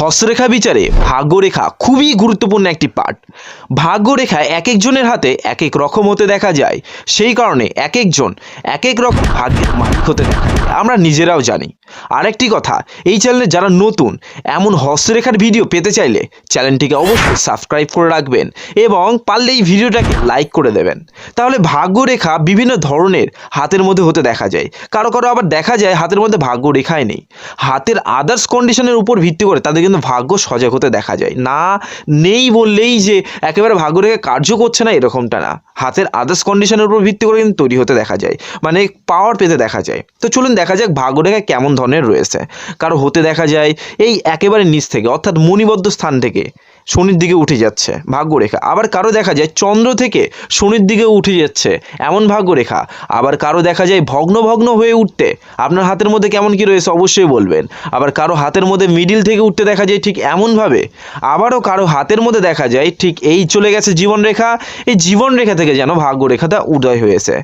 হস্তরেখা বিচারে ভাগ্যরেখা খুবই গুরুত্বপূর্ণ একটি পার্ট ভাগ্যরেখা এক একজনের হাতে এক এক রকম হতে দেখা যায়। সেই কারণে এক একজন এক এক রকম ভাগ্যের মালিক হতে দেখা যায়। আমরা নিজেরাও জানি। আরেকটি কথা, এই চ্যানেলে যারা নতুন, এমন হস্তরেখার ভিডিও পেতে চাইলে চ্যানেলটিকে অবশ্যই সাবস্ক্রাইব করে রাখবেন এবং পারলে এই ভিডিওটাকে লাইক করে দেবেন। তাহলে ভাগ্যরেখা বিভিন্ন ধরনের হাতের মধ্যে হতে দেখা যায়। কারও কারও আবার দেখা যায় হাতের মধ্যে ভাগ্যরেখাই নেই। হাতের আদার্স কন্ডিশনের উপর ভিত্তি করে তাদের কিন্তু ভাগ্য সজাগ হতে দেখা যায়। না নেই বললেই যে একেবারে ভাগ্য রেখে কার্য করছে না এরকমটা না। হাতের আদার্স কন্ডিশনের উপর ভিত্তি করে কিন্তু তৈরি হতে দেখা যায়। মানে পাওয়ার পেতে দেখা যায়। তো চলুন দেখা যাক ভাগ্য ভাগ্যরেখা কেমন ধরনের রয়েছে। কারও হতে দেখা যায় এই একেবারে নিচ থেকে, অর্থাৎ মণিবদ্ধ স্থান থেকে। শনির দিকে উঠে যাচ্ছে, ভাগ্যরেখা। আবার কারও দেখা যায় চন্দ্র থেকে শনির দিকে উঠে যাচ্ছে, এমন ভাগ্যরেখা। আবার কারও দেখা যায় ভগ্ন ভগ্ন হয়ে উঠতে, আপনার হাতের মধ্যে কেমন কি রয়েছে অবশ্যই বলবেন। আবার কারও হাতের মধ্যে মিডিল থেকে উঠতে দেখা যায় ঠিক এমনভাবে, আবারও কারও হাতের মধ্যে দেখা যায় ঠিক এই চলে গেছে জীবনরেখা, এই জীবনরেখা থেকে যেন ভাগ্যরেখাটা উদয় হয়েছে।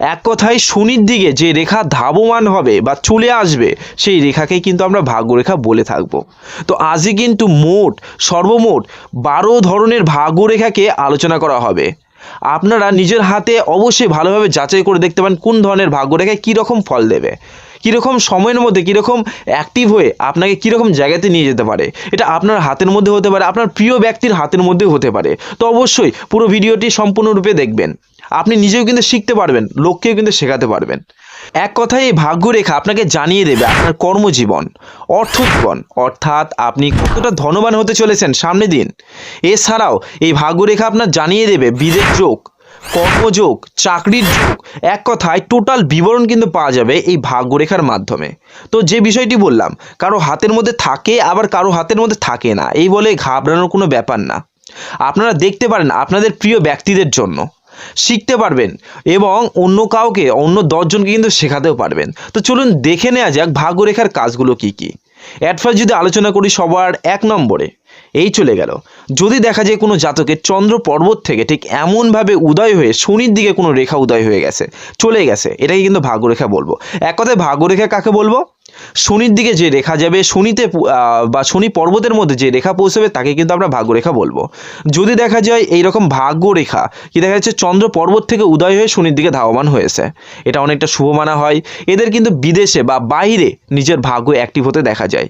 এক কথায় শনির দিকে যে রেখা ধাবমান হবে বা চলে আসবে, সেই রেখাকেই কিন্তু আমরা ভাগ্যরেখা বলে থাকব। তো আজই কিন্তু মোট, সর্বমোট বারো ধরনের ভাগ্যরেখাকে আলোচনা করা হবে। আপনারা নিজের হাতে অবশ্যই ভালোভাবে যাচাই করে দেখতে পান কোন ধরনের ভাগ্যরেখায় কীরকম ফল দেবে। কীরকম সময়ের মধ্যে, কীরকম অ্যাক্টিভ হয়ে আপনাকে কীরকম জায়গাতে নিয়ে যেতে পারে। এটা আপনার হাতের মধ্যে হতে পারে, আপনার প্রিয় ব্যক্তির হাতের মধ্যেও হতে পারে। তো অবশ্যই পুরো ভিডিওটি সম্পূর্ণরূপে দেখবেন। আপনি নিজেও কিন্তু শিখতে পারবেন, লোককেও কিন্তু শেখাতে পারবেন। এক কথায় এই ভাগ্যরেখা আপনাকে জানিয়ে দেবে আপনার কর্মজীবন, অর্থজীবন। অর্থাৎ আপনি কতটা ধনবান হতে চলেছেন সামনে দিন। এছাড়াও এই ভাগ্যরেখা আপনার জানিয়ে দেবে বিদেশ যোগ, কর্মযোগ, চাকরির যোগ। এক কথায় টোটাল বিবরণ কিন্তু পাওয়া যাবে এই ভাগ্যরেখার মাধ্যমে। তো যে বিষয়টি বললাম, কারও হাতের মধ্যে থাকে, আবার কারও হাতের মধ্যে থাকে না। এই বলে ঘাবড়ানোর কোনো ব্যাপার না। আপনারা দেখতে পারেন আপনাদের প্রিয় ব্যক্তিদের জন্য। শিখতে পারবেন এবং অন্য কাউকে, অন্য দশজনকে কিন্তু শেখাতেও পারবেন। তো চলুন দেখে নেওয়া যাক ভাগ্যরেখার কাজগুলো কি কি। অ্যাট ফার্স্ট যদি আলোচনা করি সবার এক নম্বরে, এই চলে গেল। যদি দেখা যায় কোনো জাতকের চন্দ্র পর্বত থেকে ঠিক এমনভাবে উদয় হয়ে শনির দিকে কোনো রেখা উদয় হয়ে গেছে চলে গেছে, এটাকে কিন্তু ভাগ্যরেখা বলব। এক কথায় ভাগ্যরেখা কাকে বলব? শনির দিকে যে রেখা যাবে, শনিতে বা শনি পর্বতের মধ্যে যে রেখা পৌঁছবে, তাকে কিন্তু আমরা ভাগ্যরেখা বলব। যদি দেখা যায় এই রকম ভাগ্যরেখা, কি দেখা যাচ্ছে চন্দ্র পর্বত থেকে উদয় হয়ে শনির দিকে ধাবমান হয়েছে। এটা অনেকটা শুভ মানা হয়। এদের কিন্তু বিদেশে বা বাইরে নিজের ভাগ্য অ্যাক্টিভ হতে দেখা যায়।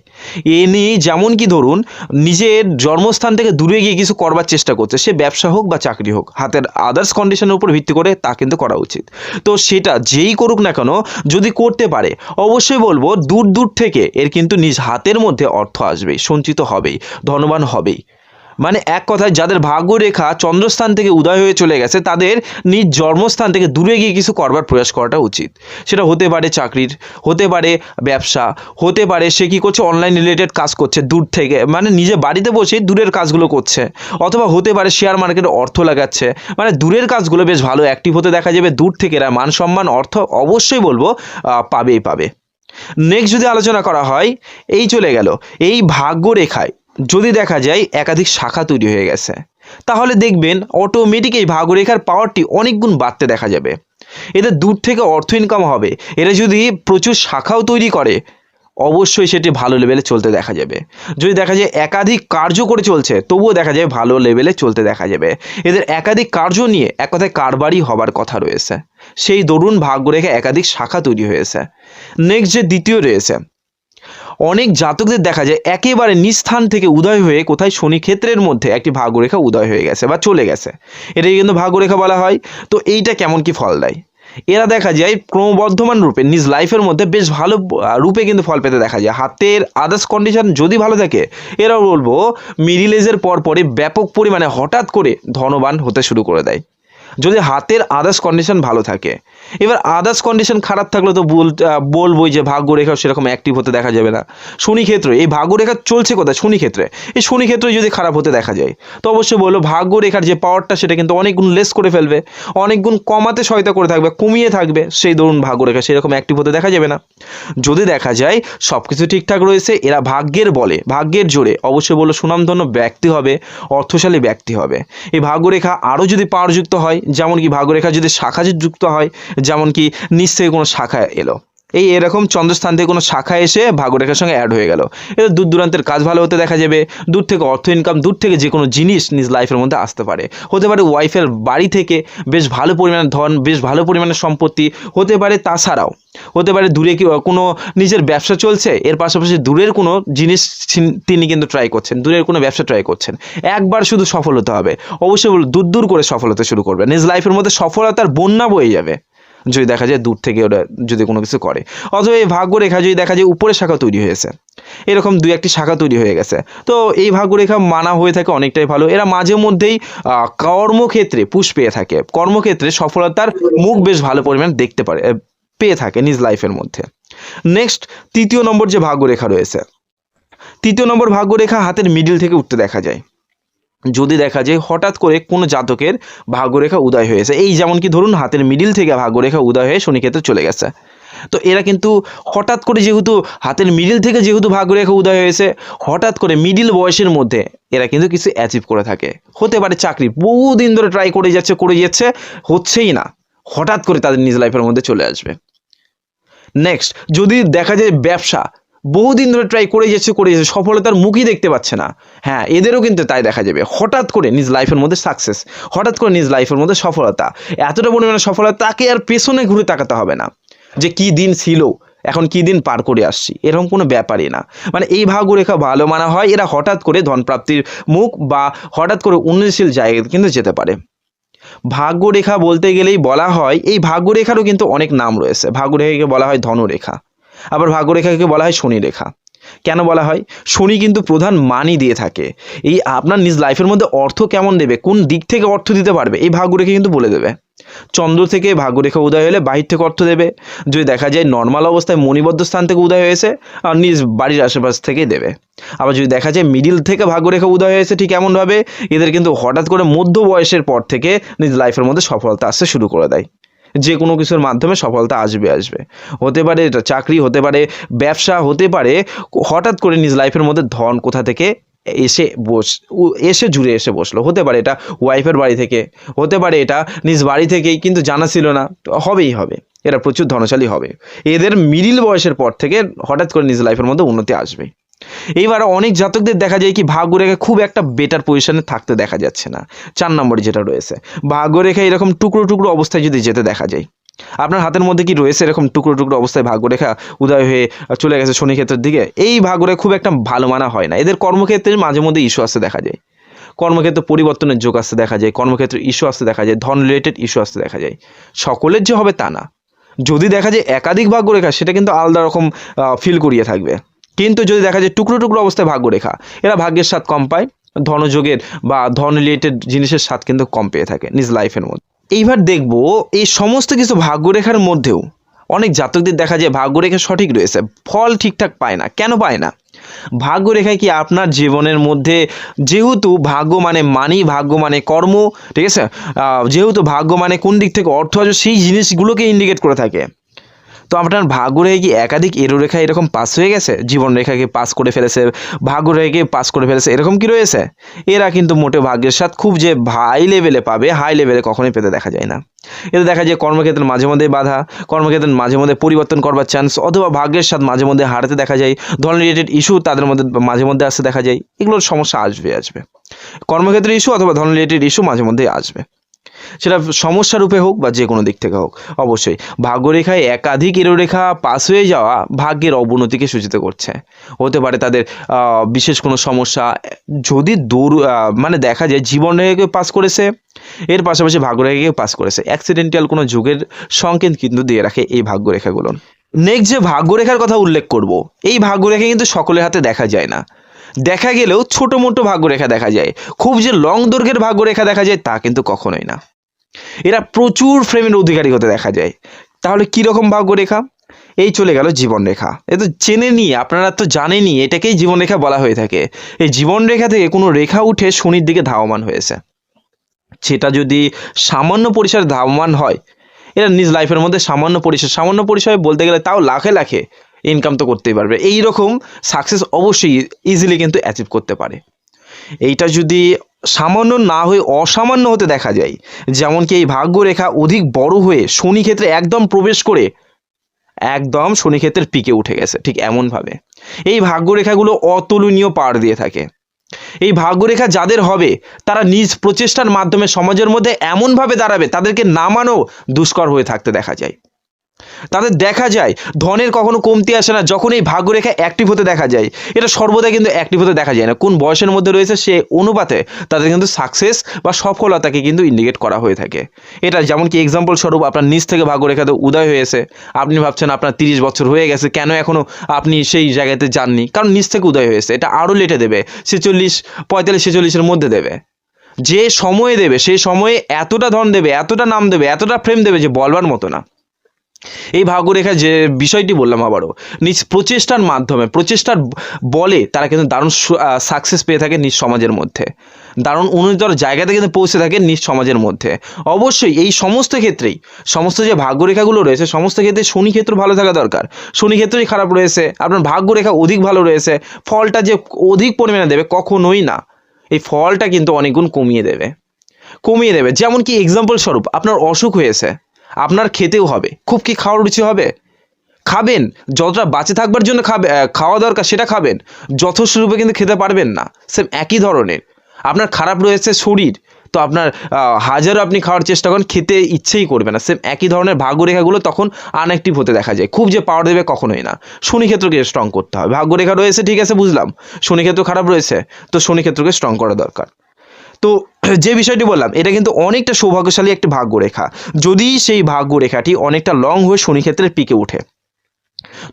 এ নিয়ে যেমন কি ধরুন, নিজের জন্মস্থান থেকে দূরে গিয়ে কিছু করবার চেষ্টা করছে, সে ব্যবসা হোক বা চাকরি হোক, হাতের আদার্স কন্ডিশনের উপর ভিত্তি করে তা কিন্তু করা উচিত। তো সেটা যেই করুক না কেন, যদি করতে পারে, অবশ্যই বলব দূর দূর থেকে এর কিন্তু নিজ হাতের মধ্যে অর্থ আসবেই, সঞ্চিত হবেই, ধনবান হবেই। মানে এক কথায় যাদের ভাগ্যরেখা চন্দ্রস্থান থেকে উদয় হয়ে চলে গেছে, তাদের নিজ জন্মস্থান থেকে দূরে গিয়ে কিছু করবার প্রয়াস করাটা উচিত। সেটা হতে পারে চাকরির, হতে পারে ব্যবসা, হতে পারে সে কী করছে অনলাইন রিলেটেড কাজ করছে দূর থেকে মানে নিজে বাড়িতে বসে দূরের কাজগুলো করছে, অথবা হতে পারে শেয়ার মার্কেটে অর্থ লাগাচ্ছে। মানে দূরের কাজগুলো বেশ ভালো অ্যাক্টিভ হতে দেখা যাবে, দূর থেকে এরা মান সম্মান, অর্থ অবশ্যই বলব পাবেই পাবে। নেক্সট যদি আলোচনা করা হয়, এই চলে গেল। এই ভাগ্য রেখায় যদি দেখা যায় একাধিক শাখা তৈরি হয়ে গেছে, তাহলে দেখবেন অটোমেটিক এই ভাগ্যরেখার পাওয়ারটি অনেক গুণ বাড়তে দেখা যাবে। এদের দূর থেকে অর্থ ইনকাম হবে। এরা যদি প্রচুর শাখাও তৈরি করে অবশ্যই সেটি ভালো লেভেলে চলতে দেখা যাবে। যদি দেখা যায় একাধিক কার্য করে চলছে, তবুও দেখা যায় ভালো লেভেলে চলতে দেখা যাবে। এদের একাধিক কার্য নিয়ে এক কথায় কারবারই হবার কথা রয়েছে। সেই দরুন ভাগ্যরেখা একাধিক শাখা তৈরি হয়েছে। নেক্সট যে দ্বিতীয় রয়েছে, অনেক জাতকদের দেখা যায় একেবারে নিস্থান থেকে উদয় হয়ে কোথায় শনি ক্ষেত্রের মধ্যে একটি ভাগ্যরেখা উদয় হয়ে গেছে বা চলে গেছে। এটাকে কিন্তু ভাগ্যরেখা বলা হয়। তো এইটা কেমন কি ফল দেয়? এরা দেখা যায় ক্রমবর্ধমান রূপে নিজ লাইফের মধ্যে বেশ ভালো রূপে কিন্তু ফল পেতে দেখা যায়। হাতের আদার্স কন্ডিশন যদি ভালো থাকে এরা বলব মিডিল এজের পরপরই ব্যাপক পরিমাণে হঠাৎ করে ধনবান হতে শুরু করে দেয়। যদি হাতের আদার্স কন্ডিশন ভালো থাকে। এবার আদার্স কন্ডিশন খারাপ থাকলে তো বল বলবোই যে ভাগ্যরেখা সেরকম অ্যাক্টিভ হতে দেখা যাবে না। শনি ক্ষেত্রে এই ভাগ্যরেখা চলছে কোথায়? শনি ক্ষেত্রে এই শনি ক্ষেত্রে যদি খারাপ হতে দেখা যায়, তো অবশ্যই বলব ভাগ্যরেখার যে পাওয়ারটা সেটা কিন্তু অনেক গুণ লেস করে ফেলবে অনেক গুণ কমাতে সহায়তা করে থাকবে, কমিয়ে থাকবে, সেই ধরুন ভাগ্যরেখা সেরকম অ্যাক্টিভ হতে দেখা যাবে না। যদি দেখা যায় সব কিছু ঠিকঠাক রয়েছে, এরা ভাগ্যের বলে, ভাগ্যের জোরে, অবশ্যই বলল সুনামধন্য ব্যক্তি হবে, অর্থশালী ব্যক্তি হবে। এই ভাগ্যরেখা আরও যদি পাওয়ারযুক্ত হয় যেমন কি ভাগ্যরেখা যদি শাখা যুক্ত হয় যেমন কি নিচ থেকে কোনো শাখা এলো। এই এরকম চন্দ্রস্থান থেকে কোনো শাখা এসে ভাগ্যরেখার সঙ্গে অ্যাড হয়ে গেল। এটা দূর দূরান্তের কাজ ভালো হতে দেখা যাবে। দূর থেকে অর্থ ইনকাম দূর থেকে যে কোনো জিনিস নিজ লাইফের মধ্যে আসতে পারে। হতে পারে ওয়াইফের বাড়ি থেকে বেশ ভালো পরিমাণে ধন, বেশ ভালো পরিমাণে সম্পত্তি, হতে পারে তাছাড়াও। হতে পারে দূরে কি, কোনো নিজের ব্যবসা চলছে, এর পাশাপাশি দূরের কোনো জিনিস তিনি কিন্তু ট্রাই করছেন, দূরের কোনো ব্যবসা ট্রাই করছেন। একবার শুধু সফল হতে হবে। অবশ্যই দূর দূর করে সফল হতে শুরু করবে নিজ লাইফের মধ্যে সফলতার বন্যা বয়ে যাবে। যদি দেখা যায় দূর থেকে ওরা যদি কোনো কিছু করে। অথবা এই ভাগ্যরেখা যদি দেখা যায় উপরে শাখা তৈরি হয়েছে। এরকম দুই একটি শাখা তৈরি হয়ে গেছে। তো এই ভাগ্যরেখা মানা হয়ে থাকে অনেকটাই ভালো। এরা মাঝে মধ্যেই কর্মক্ষেত্রে পুষ পেয়ে থাকে। কর্মক্ষেত্রে সফলতার মুখ বেশ ভালো পরিমাণ দেখতে পারে পেয়ে থাকে নিজ লাইফের মধ্যে। নেক্সট তৃতীয় নম্বর যে ভাগ্যরেখা রয়েছে। তৃতীয় নম্বর ভাগ্যরেখা হাতের মিডিল থেকে উঠতে দেখা যায়। যদি দেখা যায় হঠাৎ করে কোনো জাতকের ভাগ্যরেখা উদয় হয়েছে এই যেমন কি ধরুন হাতের মিডিল থেকে ভাগ্যরেখা উদয় হয়ে শনিক্ষেত্রে চলে গেছে। তো এরা কিন্তু হঠাৎ করে যেহেতু হাতের মিডিল থেকে যেহেতু ভাগ্যরেখা উদয় হয়েছে হঠাৎ করে মিডিল বয়সের মধ্যে এরা কিন্তু কিছু অ্যাচিভ করে থাকে। হতে পারে চাকরি, বহুদিন ধরে ট্রাই করে যাচ্ছে করে যাচ্ছে, হচ্ছেই না। হঠাৎ করে তাদের নিজ লাইফের মধ্যে চলে আসবে। নেক্সট যদি দেখা যায় ব্যবসা বহুদিন ধরে ট্রাই করে যাচ্ছে করে যাচ্ছে, সফলতার মুখই দেখতে পাচ্ছে না। হ্যাঁ এদেরও কিন্তু তাই দেখা যাবে। হঠাৎ করে নিজ লাইফের মধ্যে সাকসেস হঠাৎ করে নিজ লাইফের মধ্যে সফলতা, এতটা পরিমাণে সফলতা, তাকে আর পেছনে ঘুরে তাকাতে হবে না। যে কি দিন ছিল, এখন কি দিন পার করে আসছি, এরকম কোনো ব্যাপারই না। মানে এই ভাগ্যরেখা ভালো মানা হয়, এরা হঠাৎ করে ধনপ্রাপ্তির মুখ বা হঠাৎ করে উন্নয়নশীল জায়গায় কিন্তু যেতে পারে। ভাগ্যরেখা বলতে গেলেই বলা হয়, এই ভাগ্যরেখারও কিন্তু অনেক নাম রয়েছে। ভাগ্যরেখাকে বলা হয় ধনুরেখা। আবার ভাগ্যরেখাকে বলা হয় শনি রেখা কেন বলা হয়? শনি কিন্তু প্রধান মানই দিয়ে থাকে। এই আপনার নিজ লাইফের মধ্যে অর্থ কেমন দেবে? কোন দিক থেকে অর্থ দিতে পারবে? এই ভাগ্যরেখা কিন্তু বলে দেবে। চন্দ্র থেকে ভাগ্যরেখা উদয় হলে বাহির থেকে অর্থ দেবে। যদি দেখা যায় নর্মাল অবস্থায় মণিবদ্ধ স্থান থেকে উদয় হয়েছে, আর নিজ বাড়ির আশেপাশ থেকেই দেবে। আবার যদি দেখা যায় মিডিল থেকে ভাগ্যরেখা উদয় হয়েছে ঠিক এমনভাবে, এদের কিন্তু হঠাৎ করে মধ্য বয়সের পর থেকে নিজ লাইফের মধ্যে সফলতা আসতে শুরু করে দেয়। যে কোনো কিছুর মাধ্যমে সফলতা আসবে আসবে। হতে পারে এটা চাকরি, হতে পারে ব্যবসা, হতে পারে হঠাৎ করে নিজ লাইফের মধ্যে ধন কোথা থেকে এসে বস এসে জুড়ে এসে বসল। হতে পারে এটা ওয়াইফের বাড়ি থেকে, হতে পারে এটা নিজ বাড়ি থেকেই কিন্তু জানা ছিল না। হবেই হবে। এরা প্রচুর ধনশালী হবে। এদের মিডিল বয়সের পর থেকে হঠাৎ করে নিজ লাইফের মধ্যে উন্নতি আসবে। এইবার অনেক জাতকদের দেখা যায় কি ভাগ্যরেখা খুব একটা বেটার পজিশনে থাকতে দেখা যাচ্ছে না। চার নম্বরে যেটা রয়েছে, ভাগ্যরেখা এরকম টুকরো টুকরো অবস্থায় যদি যেতে দেখা যায়, আপনার হাতের মধ্যে কি রয়েছে এরকম টুকরো টুকরো অবস্থায় ভাগ্যরেখা উদয় হয়ে চলে গেছে শনি ক্ষেত্রের দিকে? এই ভাগ্যরেখা খুব একটা ভালো মানা হয় না। এদের কর্মক্ষেত্রে মাঝে মধ্যে ইস্যু আসতে দেখা যায়। কর্মক্ষেত্রে পরিবর্তনের যোগ আসতে দেখা যায়, কর্মক্ষেত্রে ইস্যু আসতে দেখা যায়, ধন রিলেটেড ইস্যু আসতে দেখা যায়। সকলের যে হবে তা না। যদি দেখা যায় একাধিক ভাগ্যরেখা, সেটা কিন্তু আলাদা রকম ফিল করিয়ে থাকবে। কিন্তু যদি দেখা যায় টুকরো টুকরো অবস্থায় ভাগ্যরেখা, এরা ভাগ্যের স্বাদ কম পায়, ধনযোগের বা ধন রিলেটেড জিনিসের স্বাদ কিন্তু কম পেয়ে থাকে নিজ লাইফের মধ্যে। এইবার দেখব এই সমস্ত কিছু ভাগ্যরেখার মধ্যেও অনেক জাতকদের দেখা যায় ভাগ্যরেখা সঠিক রয়েছে, ফল ঠিকঠাক পায় না। কেন পায় না? ভাগ্যরেখায় কি আপনার জীবনের মধ্যে যেহেতু ভাগ্য মানে মানি, ভাগ্য মানে কর্ম, ঠিক আছে? যেহেতু ভাগ্য মানে কোন দিক থেকে অর্থ আছে, সেই জিনিসগুলোকে ইন্ডিকেট করে থাকে। তো আপনার রেখে কি একাধিক এরো রেখা এরকম পাস হয়ে গেছে? জীবন রেখাকে পাস করে ফেলেছে? ভাগ্য রেখাকে পাস করে ফেলেছে? এরকম কি রয়েছে? এরা কিন্তু মোটে ভাগ্যের সাথে খুব যে হাই লেভেলে পাবে হাই লেভেলে কখনোই পেতে দেখা যায় না। এতে দেখা যায় কর্মক্ষেত্রে মাঝে মধ্যে বাধা কর্মক্ষেত্রে মাঝে মধ্যে পরিবর্তন করবার চান্স অথবা ভাগ্যের সাথে মাঝে মধ্যে হারাতে দেখা যায়, ধন রিলেটেড ইস্যু তাদের মধ্যে মাঝে মধ্যে আসতে দেখা যায়, এগুলোর সমস্যা আসবে আসবে। কর্মক্ষেত্রে ইস্যু অথবা ধন রিলেটেড ইস্যু মাঝে মধ্যে আসবে। সেটা সমস্যা রূপে হোক বা যে কোনো দিক থেকে হোক অবশ্যই। ভাগ্যরেখায় একাধিক রেখা পাস হয়ে যাওয়া ভাগ্যের অবনতিকে সূচিত করছে। হতে পারে তাদের বিশেষ কোনো সমস্যা যদি আহ, মানে দেখা যায় জীবন রেখাকে পাস করেছে এর পাশাপাশি ভাগ্যরেখাকে পাস করেছে। অ্যাক্সিডেন্টাল কোনো যুগের সংকেত কিন্তু দিয়ে রাখে এই ভাগ্যরেখাগুলো। নেক্সট যে ভাগ্যরেখার কথা উল্লেখ করব এই ভাগ্যরেখা কিন্তু সকলের হাতে দেখা যায় না। দেখা গেলেও ছোটো মোটো ভাগ্যরেখা দেখা যায়। খুব যে লং দৈর্ঘ্যের ভাগ্যরেখা দেখা যায় তা কিন্তু কখনোই না। এরা প্রচুর ফ্রেমের অধিকারী হতে দেখা যায়। তাহলে কীরকম ভাগ্যরেখা? এই চলে গেল জীবনরেখা। এ তো চেনে নিয়ে, আপনারা তো জানেনই এটাকেই জীবনরেখা বলা হয়ে থাকে। এই জীবনরেখা থেকে কোনো রেখা উঠে শনির দিকে ধাবমান হয়েছে। সেটা যদি সামান্য পরিসরে ধাবমান হয়, এরা নিজ লাইফের মধ্যে সামান্য পরিসর, সামান্য পরিসরে বলতে গেলে তাও লাখে লাখে ইনকাম তো করতেই পারবে। এই রকম সাকসেস অবশ্যই ইজিলি কিন্তু অ্যাচিভ করতে পারে। এইটা যদি সামান্য না হয়ে অসামান্য হতে দেখা যায়। যেমন কি এই ভাগ্যরেখা অধিক বড় হয়ে শনি ক্ষেত্রে একদম প্রবেশ করে একদম শনি শনিক্ষেত্রের পিকে উঠে গেছে, ঠিক এমনভাবে। এই ভাগ্যরেখাগুলো অতুলনীয় পার দিয়ে থাকে। এই ভাগ্যরেখা যাদের হবে, তারা নিজ প্রচেষ্টার মাধ্যমে সমাজের মধ্যে এমনভাবে দাঁড়াবে, তাদেরকে নামানো দুষ্কর হয়ে থাকতে দেখা যায়। তাদের দেখা যায়, ধনের কখনো কমতি আসে না, যখন এই ভাগ্যরেখা অ্যাক্টিভ হতে দেখা যায়। এটা সর্বদা কিন্তু অ্যাক্টিভ হতে দেখা যায় না। কোন বয়সের মধ্যে রয়েছে, সে অনুপাতে তাদের কিন্তু সাকসেস বা সফলতাকে কিন্তু ইন্ডিকেট করা হয়ে থাকে। এটা যেমন কি এক্সাম্পল স্বরূপ আপনার নিচ থেকে ভাগ্যরেখাতে উদয় হয়েছে আপনি ভাবছেন আপনার তিরিশ বছর হয়ে গেছে, কেন এখনও আপনি সেই জায়গাতে যাননি? কারণ নিচ থেকে উদয় হয়েছে এটা আরও লেটে দেবে, ছেচল্লিশ, পঁয়তাল্লিশ, ছেচল্লিশের মধ্যে দেবে। যে সময়ে দেবে সেই সময়ে এতটা ধন দেবে, এতটা নাম দেবে, এতটা ফ্রেম দেবে যে বলবার মতো না। এই ভাগ্যরেখা যে বিষয়টি বললাম আবারও, নিজ প্রচেষ্টার মাধ্যমে, প্রচেষ্টার বলে তারা কিন্তু দারুণ সাকসেস পেয়ে থাকে নিজ সমাজের মধ্যে। দারুণ উন্নতর জায়গাতে কিন্তু পৌঁছে থাকে নিজ সমাজের মধ্যে। অবশ্যই এই সমস্ত ক্ষেত্রেই, সমস্ত যে ভাগ্যরেখাগুলো রয়েছে, সমস্ত ক্ষেত্রে শনি ক্ষেত্র ভালো থাকা দরকার। শনি ক্ষেত্রই খারাপ রয়েছে, আপনার ভাগ্যরেখা অধিক ভালো রয়েছে, ফলটা যে অধিক পরিমাণে দেবে কখনোই না। এই ফলটা কিন্তু অনেকগুণ কমিয়ে দেবে। কমিয়ে দেবে। যেমন কি এক্সাম্পল স্বরূপ, আপনার অসুখ হয়েছে। আপনার খেতেও হবে। খুব কি খাওয়ার রুচি হবে? খাবেন, যতটা বাঁচে থাকবার জন্য খাবে খাওয়া দরকার সেটা খাবেন। যথেষ্ট রূপে কিন্তু খেতে পারবেন না। সেম একই ধরনের। আপনার খারাপ রয়েছে শরীর, তো আপনার হাজারও আপনি খাওয়ার চেষ্টা করেন, খেতে ইচ্ছেই করবে না। সেম একই ধরনের ভাগ্যরেখাগুলো তখন আনঅ্যাক্টিভ হতে দেখা যায়। খুব যে পাওয়ার দেবে কখনোই না। শনিক্ষেত্রকে স্ট্রং করতে হবে। ভাগ্যরেখা রয়েছে, ঠিক আছে, বুঝলাম। শনিক্ষেত্র খারাপ রয়েছে, তো শনিক্ষেত্রকে স্ট্রং করা দরকার। তো যে বিষয়টি বললাম, এটা কিন্তু অনেকটা সৌভাগ্যশালী একটি ভাগ্যরেখা। যদি সেই ভাগ্যরেখাটি অনেকটা লং হয়ে শনিক্ষেত্রের পিকে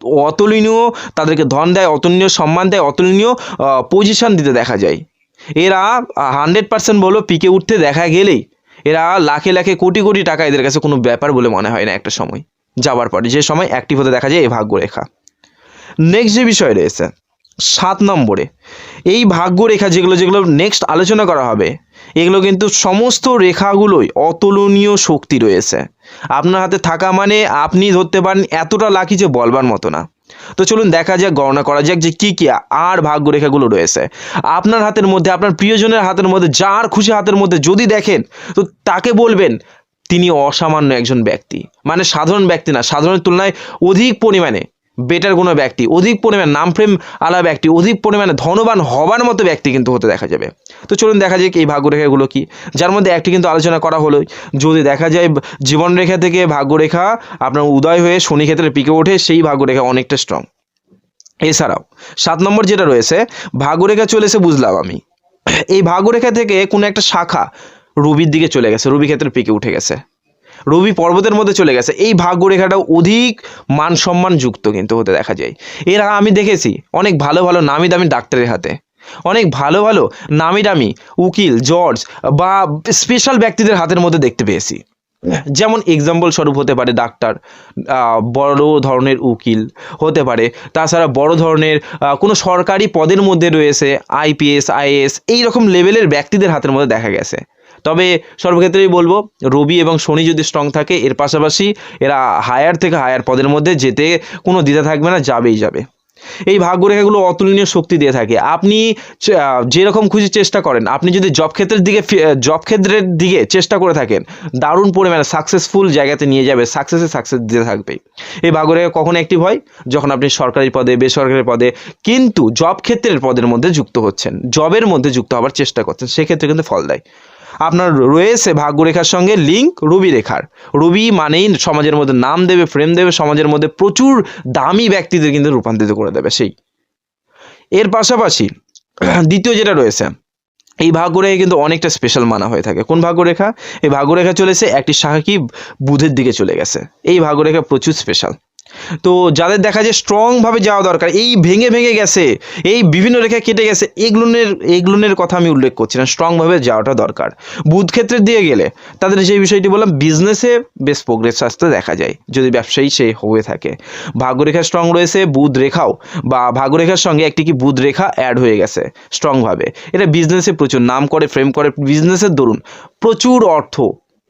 তো অতুলনীয় তাদেরকে ধন দেয়, অতুলনীয় সম্মান দেয়, অতুলনীয় পজিশন দিতে দেখা যায়। এরা হান্ড্রেড পার্সেন্ট বলো পিকে উঠতে দেখা গেলেই, এরা লাখে লাখে কোটি কোটি টাকা এদের কাছে কোনো ব্যাপার বলে মনে হয় না একটা সময়। যাবার পরে, যে সময় অ্যাক্টিভ হতে দেখা যায়, এই ভাগ্যরেখা। নেক্সট যে বিষয় রয়েছে সাত নম্বরে। এই ভাগ্যরেখা যেগুলো যেগুলো নেক্সট আলোচনা করা হবে, এগুলো কিন্তু সমস্ত রেখাগুলোই অতুলনীয় শক্তি রয়েছে। আপনার হাতে থাকা মানে আপনি ধরতে পারেন এতটা লাকি যে বলবার মতো না। তো চলুন দেখা যাক, গণনা করা যাক যে কী কী আর ভাগ্যরেখাগুলো রয়েছে। আপনার হাতের মধ্যে, আপনার প্রিয়জনের হাতের মধ্যে, যার খুশি হাতের মধ্যে যদি দেখেন, তো তাকে বলবেন, তিনি অসামান্য একজন ব্যক্তি। মানে সাধারণ ব্যক্তি না, সাধারণের তুলনায় অধিক পরিমাণে। বেটার কোনো ব্যক্তি। অধিক পরিমাণ নাম ফ্রেম আলা ব্যক্তি, অধিক পরিমাণে ধনবান হবার মতো ব্যক্তি কিন্তু হতে দেখা যাবে। তো চলুন দেখা যাক এই ভাগ্যরেখাগুলো কি। যার মধ্যে একটি কিন্তু আলোচনা করা হলো। যদি দেখা যায় জীবনরেখা থেকে ভাগ্যরেখা আপনার উদয় হয়ে শনি ক্ষেত্রে পিকে ওঠে, সেই ভাগ্যরেখা অনেকটা স্ট্রং এছাড়াও, সাত নম্বর যেটা রয়েছে, ভাগ্যরেখা চলেছে বুঝলাম আমি। এই ভাগ্যরেখা থেকে কোনো একটা শাখা রবির দিকে চলে গেছে রবি ক্ষেত্রে পিকে উঠে গেছে। রবি পর্বতের মধ্যে চলে গেছে। এই ভাগ্য ভাগ্যরেখাটা অধিক মান সম্মান যুক্ত কিন্তু হতে দেখা যায়। এর আমি দেখেছি, অনেক ভালো ভালো নামি দামি ডাক্তারের হাতে। অনেক ভালো ভালো নামি দামি উকিল জর্জ বা স্পেশাল ব্যক্তিদের হাতের মধ্যে দেখতে পেয়েছি। যেমন এক্সাম্পল স্বরূপ হতে পারে ডাক্তার বড় ধরনের উকিল হতে পারে। তাছাড়া বড় ধরনের কোনো সরকারি পদের মধ্যে রয়েছে আইপিএস আইএস এই রকম লেভেলের ব্যক্তিদের হাতের মধ্যে দেখা গেছে। তবে সর্বক্ষেত্রেই বলব, রবি এবং শনি যদি স্ট্রং থাকে, এর পাশাপাশি এরা হায়ার থেকে হায়ার পদের মধ্যে যেতে কোনো দ্বিধা থাকবে না, যাবেই যাবে। এই ভাগ্যরেখাগুলো অতুলনীয় শক্তি দিয়ে থাকে। আপনি যেরকম খুশি চেষ্টা করেন, আপনি যদি জব ক্ষেত্রের দিকে জব ক্ষেত্রের দিকে চেষ্টা করে থাকেন, দারুণ পরিমাণে সাকসেসফুল জায়গাতে নিয়ে যাবে সাকসেসে সাকসেস দিতে থাকবে। এই ভাগ্যরেখা কখন অ্যাক্টিভ হয়? যখন আপনি সরকারি পদে, বেসরকারি পদে, কিন্তু জব ক্ষেত্রের পদের মধ্যে যুক্ত হচ্ছেন জবের মধ্যে যুক্ত হওয়ার চেষ্টা করছেন, সেক্ষেত্রে কিন্তু ফল দেয়। আপনার রয়েছে ভাগ্যরেখার সঙ্গে লিঙ্ক রবি রেখার রবি মানেই সমাজের মধ্যে নাম দেবে ফ্রেম দেবে, সমাজের মধ্যে প্রচুর দামি ব্যক্তিদের কিন্তু রূপান্তরিত করে দেবে, সেই। এর পাশাপাশি দ্বিতীয় যেটা রয়েছে, এই ভাগ্যরেখা কিন্তু অনেকটা স্পেশাল মানা হয়ে থাকে। কোন ভাগ্যরেখা? এই ভাগ্যরেখা চলেছে একটি শাখা কি বুধের দিকে চলে গেছে। এই ভাগ্যরেখা প্রচুর স্পেশাল তো যাদের দেখা যায় স্ট্রংভাবে যাওয়া দরকার, এই ভেঙে ভেঙে গেছে, এই বিভিন্ন রেখা কেটে গেছে, এগুলোনের এগুলোনের কথা আমি উল্লেখ করছি না স্ট্রংভাবে যাওয়াটা দরকার। বুধ ক্ষেত্রের দিয়ে গেলে, তাদের যে বিষয়টি বললাম বিজনেসে বেশ প্রোগ্রেস আসতে দেখা যায়, যদি ব্যবসায়ী সে হয়ে থাকে। ভাগ্যরেখা স্ট্রং রয়েছে, বুধ রেখাও, বা ভাগ্যরেখার সঙ্গে একটি কি বুধ রেখা অ্যাড হয়ে গেছে স্ট্রংভাবে এটা বিজনেসে প্রচুর, নাম করে ফ্রেম করে বিজনেসের দরুন, প্রচুর অর্থ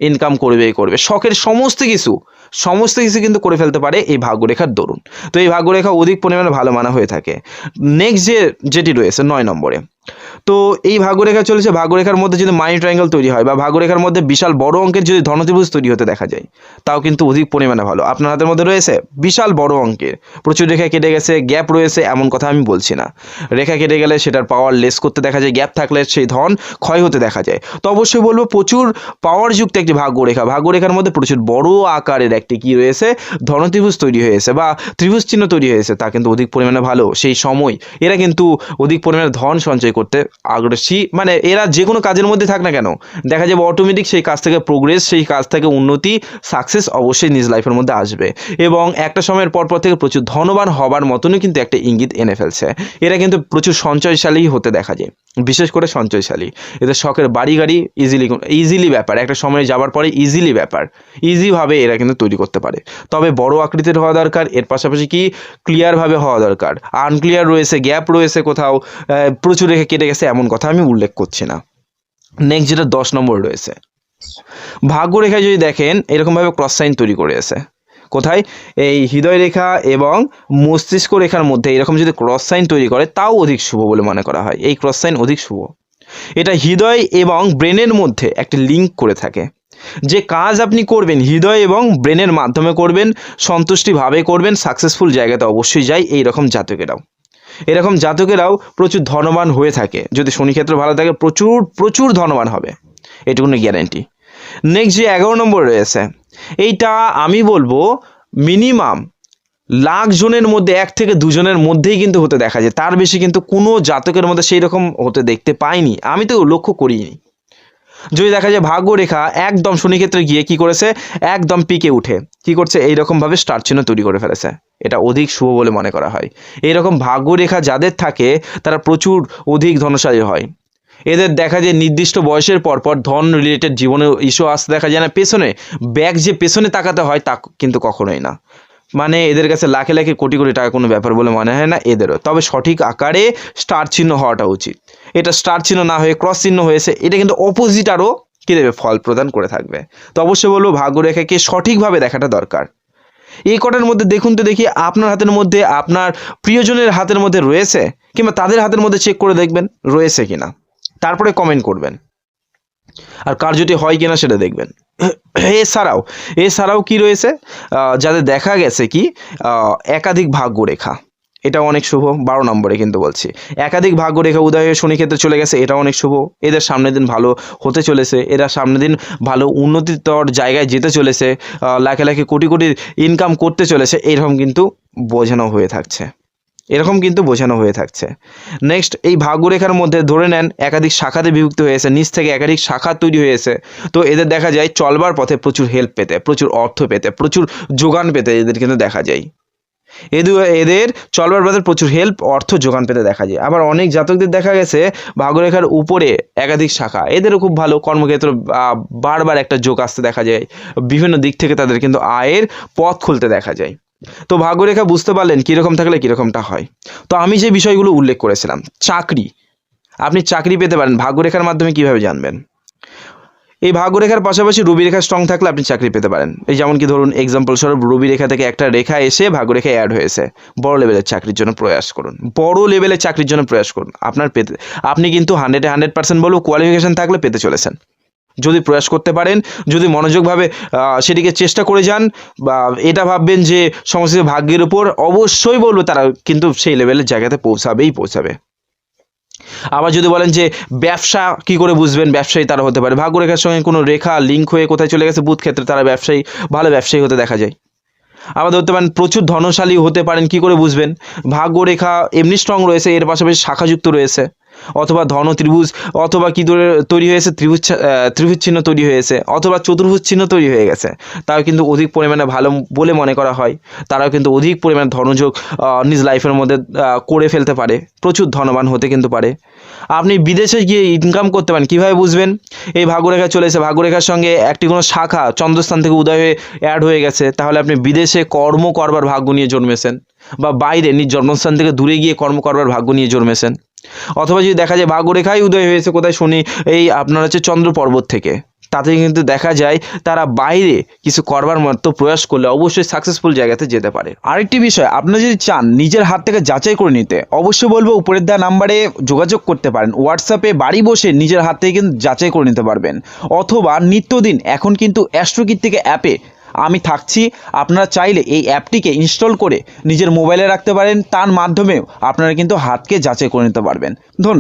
ইনকাম করবেই করবে। শখের সমস্ত কিছু সমস্ত কিছু কিন্তু করে ফেলতে পারে এই ভাগ্যরেখার দরুন। তো এই ভাগ্যরেখা অধিক পরিমাণে ভালো মানা হয়ে থাকে। নেক্সট যে, যেটি রয়েছে, নয় নম্বরে। তো এই ভাগ্যরেখা চলেছে ভাগ্যরেখার মধ্যে যদি মানি ট্রায়াঙ্গেল তৈরি হয় বা ভাগ্যরেখার মধ্যে বিশাল বড় অঙ্কের যদি ধনত্রিভুজ তৈরি হতে দেখা যায়, তাও কিন্তু অধিক পরিমাণে ভালো। আপনার হাতের মধ্যে রয়েছে বিশাল বড় অঙ্কের। প্রচুর রেখা কেটে গেছে, গ্যাপ রয়েছে, এমন কথা আমি বলছি না। রেখা কেটে গেলে সেটার পাওয়ার লেস করতে দেখা যায়, গ্যাপ থাকলে সেই ধন ক্ষয় হতে দেখা যায়। তো অবশ্যই বলব, প্রচুর পাওয়ারযুক্ত একটি ভাগ্যরেখা ভাগ্যরেখার মধ্যে প্রচুর বড় আকারের একটি কি রয়েছে? ধনত্রিভুজ তৈরি হয়েছে বা ত্রিভুজ চিহ্ন তৈরি হয়েছে, তা কিন্তু অধিক পরিমাণে ভালো। সেই সময় এরা কিন্তু অধিক পরিমাণে ধন সঞ্চয় করতে আগ্রসী মানে এরা যে কোনো কাজের মধ্যে থাক না কেন, দেখা যাবে অটোমেটিক সেই কাজ থেকে প্রোগ্রেস সেই কাজ থেকে উন্নতি সাকসেস অবশ্যই নিজ লাইফের মধ্যে আসবে। এবং একটা সময়ের পর পর থেকে প্রচুর ধনবান হবার মতনই কিন্তু একটা ইঙ্গিত এনে ফেলছে। এরা কিন্তু প্রচুর সঞ্চয়শালী হতে দেখা যায়, বিশেষ করে সঞ্চয়শালী। এদের শখের বাড়ি গাড়ি ইজিলি ইজিলি ব্যাপার, একটা সময়ে যাবার পরে ইজিলি ব্যাপার ইজিভাবে এরা কিন্তু তৈরি করতে পারে। তবে বড় আকৃতির হওয়া দরকার, এর পাশাপাশি কি? ক্লিয়ারভাবে হওয়া দরকার। আনক্লিয়ার রয়েছে গ্যাপ রয়েছে কোথাও প্রচুর রেখে কেটে গেছে। এমন কথা আমি উল্লেখ করছি না। নেক্সট যেটা দশ নম্বর রয়েছে। ভাগ্যরেখায় যদি দেখেন, এরকমভাবে ক্রস সাইন তৈরি করে আছে। কোথায়? এই হৃদয় রেখা এবং মস্তিষ্ক রেখার মধ্যে এরকম যদি ক্রস সাইন তৈরি করে, তাও অধিক শুভ বলে মনে করা হয়। এই ক্রস সাইন অধিক শুভ। এটা হৃদয় এবং ব্রেনের মধ্যে একটা লিঙ্ক করে থাকে। যে কাজ আপনি করবেন, হৃদয় এবং ব্রেনের মাধ্যমে করবেন, সন্তুষ্টিভাবে করবেন সাকসেসফুল জায়গাতে অবশ্যই যায় এই রকম জাতকেরাও। এরকম জাতকেরাও প্রচুর ধনবান হয়ে থাকে। যদি শনিক্ষেত্র ভালো থাকে, প্রচুর প্রচুর ধনবান হবে। এটুকুনি গ্যারেন্টি নেক্সট যে এগারো নম্বর রয়েছে, এইটা আমি বলব মিনিমাম লাখ জনের মধ্যে, এক থেকে দুজনের মধ্যেই কিন্তু হতে দেখা যায়। তার বেশি কিন্তু কোনো জাতকের মধ্যে সেই রকম হতে দেখতে পাইনি। আমি তো লক্ষ্য করিনি। যদি দেখা যায় ভাগ্যরেখা একদম শনিক্ষেত্রে গিয়ে কি করেছে? একদম পিকে উঠে। কি করছে? এইরকমভাবে স্টার চিহ্ন তৈরি করে ফেলেছে। এটা অধিক শুভ বলে মনে করা হয়। এইরকম ভাগ্যরেখা যাদের থাকে, তারা প্রচুর অধিক ধনশালী হয়। এদের দেখা যায় নির্দিষ্ট বয়সের পর পর ধন রিলেটেড জীবনে ইস্যু আসতে দেখা যায় না। পেছনে, ব্যাগ যে পেছনে তাকাতে হয় তা কিন্তু কখনোই না। মানে এদের কাছে লাখে লাখে কোটি কোটি টাকা কোনো ব্যাপার বলে মনে হয় না এদেরও। তবে সঠিক আকারে স্টার চিহ্ন হওয়াটা উচিত। এটা স্টার চিহ্ন না হয়ে ক্রস চিহ্ন হয়েছে, এটা কিন্তু অপোজিট আরও কী দেবে? ফল প্রদান করে থাকবে। তো অবশ্যই বলব, ভাগ্যরেখাকে সঠিকভাবে দেখাটা দরকার। এই কটার মধ্যে দেখুন তো দেখি, আপনার হাতের মধ্যে, আপনার প্রিয়জনের হাতের মধ্যে রয়েছে, কিংবা তাদের হাতের মধ্যে চেক করে দেখবেন, রয়েছে কিনা। তারপরে কমেন্ট করবেন। আর কার যদি হয় কিনা সেটা দেখবেন। এছাড়াও এছাড়াও কি রয়েছে? যাদের দেখা গেছে কি একাধিক ভাগ্যরেখা। এটা অনেক শুভ, বারো নম্বরে কিন্তু বলছি। একাধিক ভাগ্যরেখা উদয় হয়ে শনি ক্ষেত্রে চলে গেছে এটা অনেক শুভ। এদের সামনের দিন ভালো হতে চলেছে, এরা সামনের দিন ভালো উন্নতিতর জায়গায় যেতে চলেছে লাখে লাখে কোটি কোটি ইনকাম করতে চলেছে, এরকম কিন্তু বোঝানো হয়ে থাকছে। এরকম কিন্তু বোঝানো হয়ে থাকছে। নেক্সট এই ভাগ্যরেখার মধ্যে ধরে নেন, একাধিক শাখাতে বিভক্ত হয়েছে নিচ থেকে একাধিক শাখা তৈরি হয়েছে তো এদের দেখা যায় চলবার পথে প্রচুর হেল্প পেতে, প্রচুর অর্থ পেতে, প্রচুর যোগান পেতে এদের কিন্তু দেখা যায়। এদু এদের চলবার পথে প্রচুর হেল্প অর্থ যোগান পেতে দেখা যায়। আবার অনেক জাতকদের দেখা গেছে ভাগ্যরেখার উপরে একাধিক শাখা। এদেরও খুব ভালো কর্মক্ষেত্র বারবার একটা যোগ আসতে দেখা যায়। বিভিন্ন দিক থেকে তাদের কিন্তু আয়ের পথ খুলতে দেখা যায়। তো ভাগ্যরেখা বুঝতে পারলেন কীরকম থাকলে কীরকমটা হয়। তো আমি যে বিষয়গুলো উল্লেখ করেছিলাম, চাকরি। আপনি চাকরি পেতে পারেন ভাগ্যরেখার মাধ্যমে কীভাবে জানবেন? এই ভাগ্যরেখার পাশাপাশি রবি রেখা স্ট্রং থাকলে আপনি চাকরি পেতে পারেন। এই যেমন কি ধরুন এক্সাম্পল স্বরূপ রবি রেখা থেকে একটা রেখা এসে ভাগ্যরেখা অ্যাড হয়েছে। বড় লেভেলের চাকরির জন্য প্রয়াস করুন। বড় লেভেলের চাকরির জন্য প্রয়াস করুন। আপনার পেতে আপনি কিন্তু হান্ড্রেডে হান্ড্রেড পার্সেন্ট বলব কোয়ালিফিকেশন থাকলে পেতে চলেছেন। যদি প্রয়াস করতে পারেন, যদি মনোযোগভাবে সেটিকে চেষ্টা করে যান, বা এটা ভাববেন যে সমস্ত ভাগ্যের উপর অবশ্যই বলব তারা কিন্তু সেই লেভেলের জায়গাতে পৌঁছাবেই পৌঁছাবে। আবার যদি বলেন যে ব্যবসা কি করে বুঝবেন? ব্যবসায়ী তারা হতে পারে। ভাগ্যরেখার সঙ্গে কোনো রেখা লিঙ্ক হয়ে কোথায় চলে গেছে বুধ ক্ষেত্রে তারা ব্যবসায়ী, ভালো ব্যবসায়ী হতে দেখা যায়। আবার ধরতে পারেন, প্রচুর ধনশালী হতে পারেন, কি করে বুঝবেন? ভাগ্যরেখা এমনি স্ট্রং রয়েছে, এর পাশাপাশি শাখাযুক্ত রয়েছে। অথবা ধন ত্রিভুজ, অথবা কি তৈরি হয়েছে? ত্রিভুজ ত্রিভুজ চিহ্ন তৈরি হয়েছে, অথবা চতুর্ভুজ চিহ্ন তৈরি হয়ে গেছে। তাও কিন্তু অধিক পরিমাণে ভালো বলে মনে করা হয়। তারাও কিন্তু অধিক পরিমাণে ধনযোগ নিজ লাইফের মধ্যে করে ফেলতে পারে। প্রচুর ধনবান হতে কিন্তু পারে। আপনি বিদেশে গিয়ে ইনকাম করতে পারেন, কীভাবে বুঝবেন? এই ভাগ্যরেখা চলে চলেছে ভাগ্যরেখার সঙ্গে একটি কোনো শাখা চন্দ্রস্থান থেকে উদয় হয়ে অ্যাড হয়ে গেছে। তাহলে আপনি বিদেশে কর্ম করবার ভাগ্য নিয়ে জন্মেছেন, বা বাইরে নিজ জন্মস্থান থেকে দূরে গিয়ে কর্ম করবার ভাগ্য নিয়ে জন্মেছেন। অথবা যদি দেখা যায় ভাগ্যরেখায় উদয় হয়েছে, কোথায় শনি, এই আপনার হচ্ছে চন্দ্র পর্বত থেকে। তাতে কিন্তু দেখা যায় তারা বাইরে কিছু করবার মতো প্রয়াস করলে অবশ্যই সাকসেসফুল জায়গাতে যেতে পারে। আরেকটি বিষয় আপনারা যদি চান নিজের হাত থেকে যাচাই করে নিতে, অবশ্যই বলব উপরের দেওয়া নাম্বারে যোগাযোগ করতে পারেন। হোয়াটসঅ্যাপে বাড়ি বসে নিজের হাত থেকে কিন্তু যাচাই করে নিতে পারবেন। অথবা নিত্যদিন, এখন কিন্তু অ্যাস্ট্রোকিট থেকে অ্যাপে আমি থাকছি, আপনারা চাইলে এই অ্যাপটিকে ইনস্টল করে নিজের মোবাইলে রাখতে পারেন, তার মাধ্যমেও আপনারা কিন্তু হাতকে যাচাই করে নিতে পারবেন। ধন্যবাদ।